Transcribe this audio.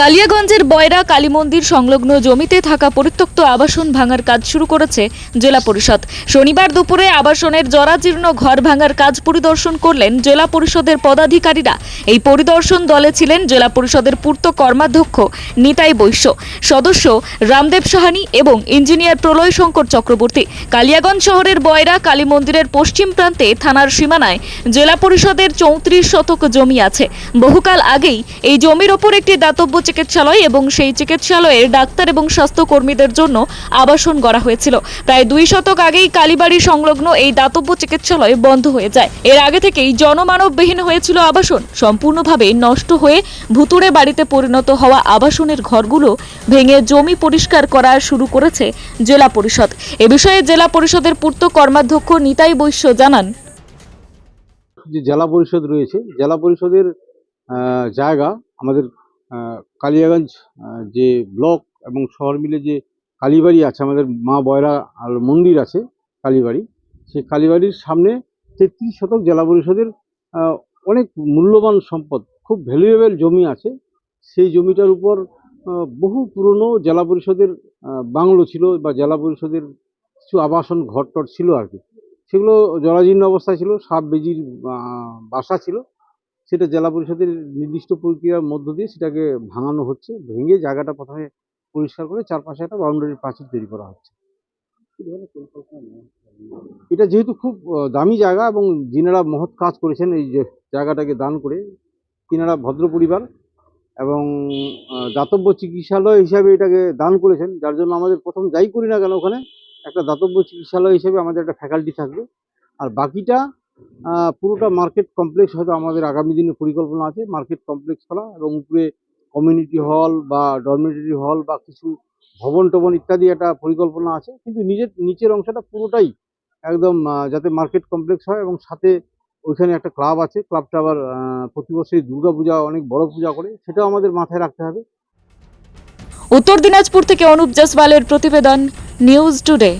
কালিয়াগঞ্জের বয়রা কালী মন্দির সংলগ্ন জমিতে থাকা পরিত্যক্ত আবাসন ভাঙার কাজ শুরু করেছে জেলা পরিষদ। শনিবার দুপুরে আবাসনের জরাজীর্ণ ঘর ভাঙার কাজ পরিদর্শন করলেন জেলা পরিষদের পদাধিকারীরা। এই পরিদর্শন দলে ছিলেন জেলা পরিষদের পূর্ত কর্মাধ্যক্ষ নিতাই বৈশ্য, সদস্য রামদেব সাহানি এবং ইঞ্জিনিয়ার প্রলয় শঙ্কর চক্রবর্তী। কালিয়াগঞ্জ শহরের বয়রা কালী মন্দিরের পশ্চিম প্রান্তে থানার সীমানায় জেলা পরিষদের চৌত্রিশ শতক জমি আছে। বহুকাল আগেই এই জমির ওপর একটি দাতব্য চিকিৎসালয় এবং সেই চিকিৎসালয়ের ডাক্তার এবং স্বাস্থ্যকর্মীদের জন্য আবাসন গড়া হয়েছিল। প্রায় দুই শতক আগেই কালীবাড়ি সংলগ্ন এই দাতব্য চিকিৎসালয় বন্ধ হয়ে যায়। এর আগে থেকেই জনমানববিহীন হয়েছিল আবাসন। সম্পূর্ণভাবে নষ্ট হয়ে ভুতুড়ে বাড়িতে পরিণত হওয়া আবাসনের ঘরগুলো ভেঙে জমি পরিষ্কার করা শুরু করেছে জেলা পরিষদ। এ বিষয়ে জেলা পরিষদের পূর্ত কর্মাধ্যক্ষ নিতাই বৈশ্য জানান। যে জেলা পরিষদ রয়েছে, জেলা পরিষদের জায়গা আমাদের কালিয়াগঞ্জ যে ব্লক এবং শহর মিলে যে কালীবাড়ি আছে, আমাদের মা বয়রা মন্দির আছে কালীবাড়ি, সেই কালীবাড়ির সামনে তেত্রিশ শতক জেলা পরিষদের অনেক মূল্যবান সম্পদ, খুব ভ্যালুয়েবল জমি আছে। সেই জমিটার উপর বহু পুরনো জেলা পরিষদের বাংলো ছিল বা জেলা পরিষদের কিছু আবাসন ঘরটর ছিল আর কি। সেগুলো জরাজীর্ণ অবস্থায় ছিল, সাপ, বেজির বাসা ছিল। সেটা জেলা পরিষদের নির্দিষ্ট প্রক্রিয়ার মধ্য দিয়ে সেটাকে ভাঙানো হচ্ছে, ভেঙে জায়গাটা প্রথমে পরিষ্কার করে চারপাশে একটা বাউন্ডারি প্রাচীর তৈরি করা হচ্ছে। এটা যেহেতু খুব দামি জায়গা এবং যিনারা মহৎ কাজ করেছেন এই যে জায়গাটাকে দান করে, তিনারা ভদ্র পরিবার এবং দাতব্য চিকিৎসালয় হিসাবে এটাকে দান করেছেন, যার জন্য আমাদের প্রথম যাই করি না কেন ওখানে একটা দাতব্য চিকিৎসালয় হিসেবে আমাদের একটা ফ্যাকাল্টি থাকবে। আর বাকিটা পুরোটা মার্কেট কমপ্লেক্স হয়তো আমাদের আগামী দিনে পরিকল্পনা আছে। মার্কেট কমপ্লেক্স করা এবং উপরে কমিউনিটি হল বা ডরমেটরি হল বা কিছু ভবন টবন ইত্যাদি একটা পরিকল্পনা আছে। কিন্তু নিজের, নিচের অংশটা পুরোটাই একদম যাতে মার্কেট কমপ্লেক্স হয় এবং সাথে ওইখানে একটা ক্লাব আছে। ক্লাবটা আবার প্রতি বছরই দুর্গা পূজা অনেক বড় পূজা করে। সেটাও আমাদের মাথায় রাখতে হবে। উত্তর দিনাজপুর থেকে অনুপ জসওয়ালের প্রতিবেদন নিউজ টুডে।